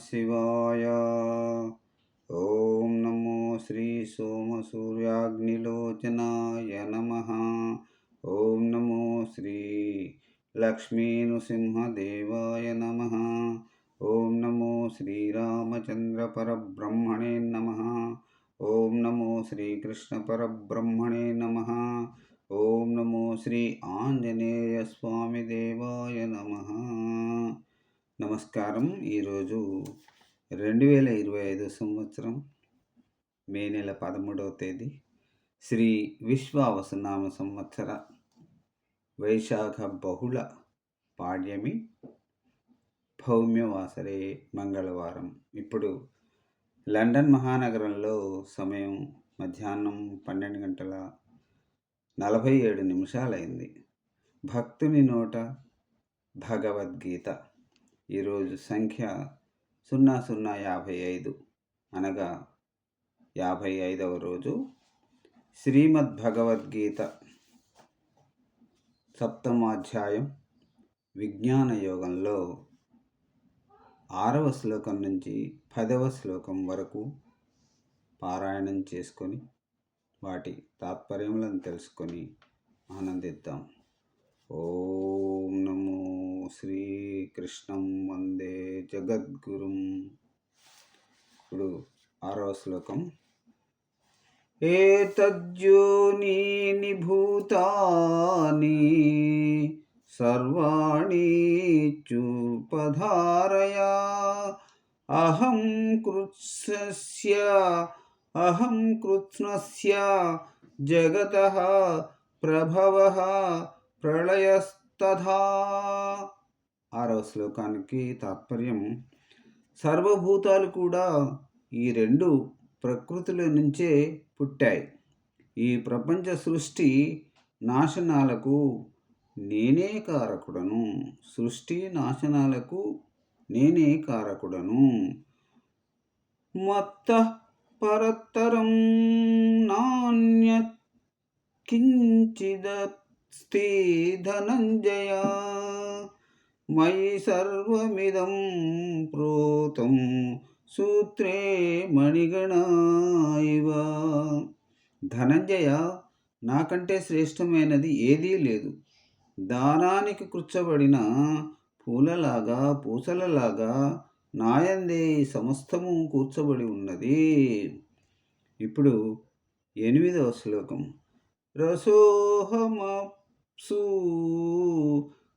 శివాయ ఓం నమో శ్రీ సోమసూర్యాగ్నిలోచనాయ నమ ఓం నమో శ్రీ లక్ష్మీనృసింహదేవాయ నమ ఓం నమో శ్రీరామచంద్రపరబ్రహ్మణే నమ ఓం నమో శ్రీకృష్ణపరబ్రహ్మణే నమ ఓం నమో శ్రీ ఆంజనేయ స్వామి దేవాయ నమ నమస్కారం. ఈరోజు రెండు వేల ఇరవై ఐదు సంవత్సరం మే నెల పదమూడవ తేదీ శ్రీ విశ్వావసనామ సంవత్సర వైశాఖ బహుళ పాడ్యమి భౌమ్యవాసరే మంగళవారం. ఇప్పుడు లండన్ మహానగరంలో సమయం మధ్యాహ్నం పన్నెండు గంటల నలభై ఏడు నిమిషాలైంది. భక్తుని నోట భగవద్గీత ఈరోజు సంఖ్య సున్నా సున్నా యాభై ఐదు. అనగా యాభై ఐదవ రోజు శ్రీమద్ భగవద్గీత సప్తమాధ్యాయం విజ్ఞాన యోగంలో ఆరవ శ్లోకం నుంచి పదవ శ్లోకం వరకు పారాయణం చేసుకొని వాటి తాత్పర్యములను తెలుసుకొని ఆనందిద్దాం. ఓం నమో శ్రీకృష్ణం వందే జగద్గురుం. ఇప్పుడు ఆరవ శ్లోకం. ఏతజ్జోనీని భూతాని సర్వాణి చూపధారయ. అహం కృత్స్య అహం కృత్స్నస్య జగత ప్రభవ ప్రళయస్తథా. ఆరవ శ్లోకానికి తాత్పర్యం సర్వభూతాలు కూడా ఈ రెండు ప్రకృతుల నుంచే పుట్టాయి. ఈ ప్రపంచ సృష్టి నాశనాలకు నేనే కారకుడను. సృష్టి నాశనాలకు నేనే కారకుడను. మత్త పరత్తరం నాణ్య కించిదస్తి ధనంజయ మయి సర్వమిదం ప్రోతం సూత్రే మణిగణ ఇవ ధనంజయ నాకంటే శ్రేష్టమైనది ఏదీ లేదు. దానానికి కూర్చబడిన పూలలాగా పూసలలాగా నాయందే సమస్తము కూర్చబడి ఉన్నది. ఇప్పుడు ఎనిమిదవ శ్లోకం. రసోహమప్సు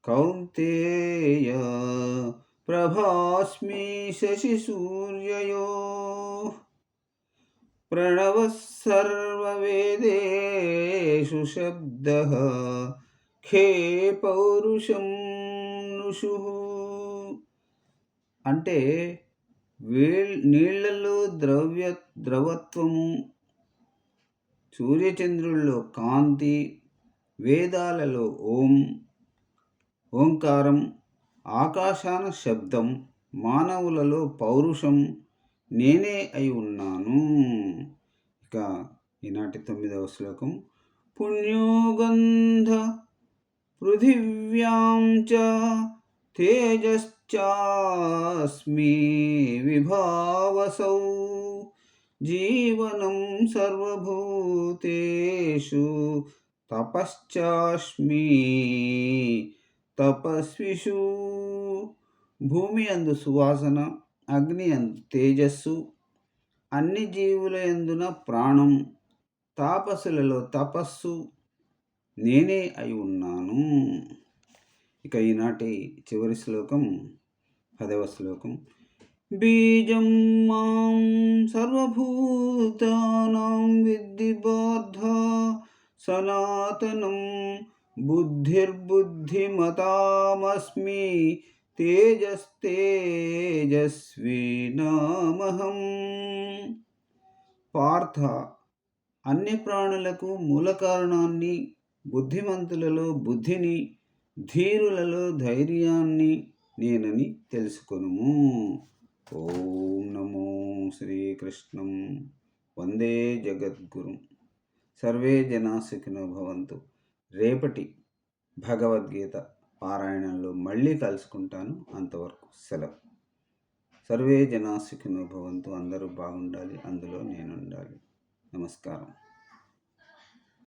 కౌంతేయ ప్రభాస్మి శశి సూర్యయో ప్రణవ సర్వేదేషు శబ్ద ఖే పౌరుషం నుషు అంటే వే నీళ్ళలో ద్రవ్య ద్రవత్వము సూర్యచంద్రుల్లో కాంతి వేదాలలో ఓం ఓంకారం ఆకాశాన శబ్దం మానవులలో పౌరుషం నేనే అయి ఉన్నాను. ఇక ఈనాటి తొమ్మిదవ శ్లోకం. పుణ్యోగంధ పృథివ్యాం చ తేజశ్చాస్మి విభావసౌ జీవనం సర్వభూతేషు తపశ్చాస్మి తపస్విషు. భూమి అందు సువాసన అగ్ని అందు తేజస్సు అన్ని జీవుల ఎందున ప్రాణం తాపసులలో తపస్సు. నేనే అయి ఉన్నాను. ఇక ఈనాటి చివరి శ్లోకం పదవ శ్లోకం. బీజం మాం సర్వభూతానాం విద్ధి బాధ సనాతనం బుద్ధిర్బుద్ధిమతామస్మి తేజస్తేజస్వినామహం పార్థ అన్ని ప్రాణులకు మూల కారణాన్ని బుద్ధిమంతులలో బుద్ధిని ధీరులలో ధైర్యాన్ని నేనని తెలుసుకొనుము. ఓం నమో శ్రీకృష్ణం. వందే జగద్గురు. సర్వే జనా సుఖినో భవంతు. రేపటి భగవద్గీత పారాయణంలో మళ్ళీ కలుసుకుంటాను. అంతవరకు సెలవు. సర్వే జనా భవంతు. అందరూ బాగుండాలి. అందులో నేను ఉండాలి నమస్కారం.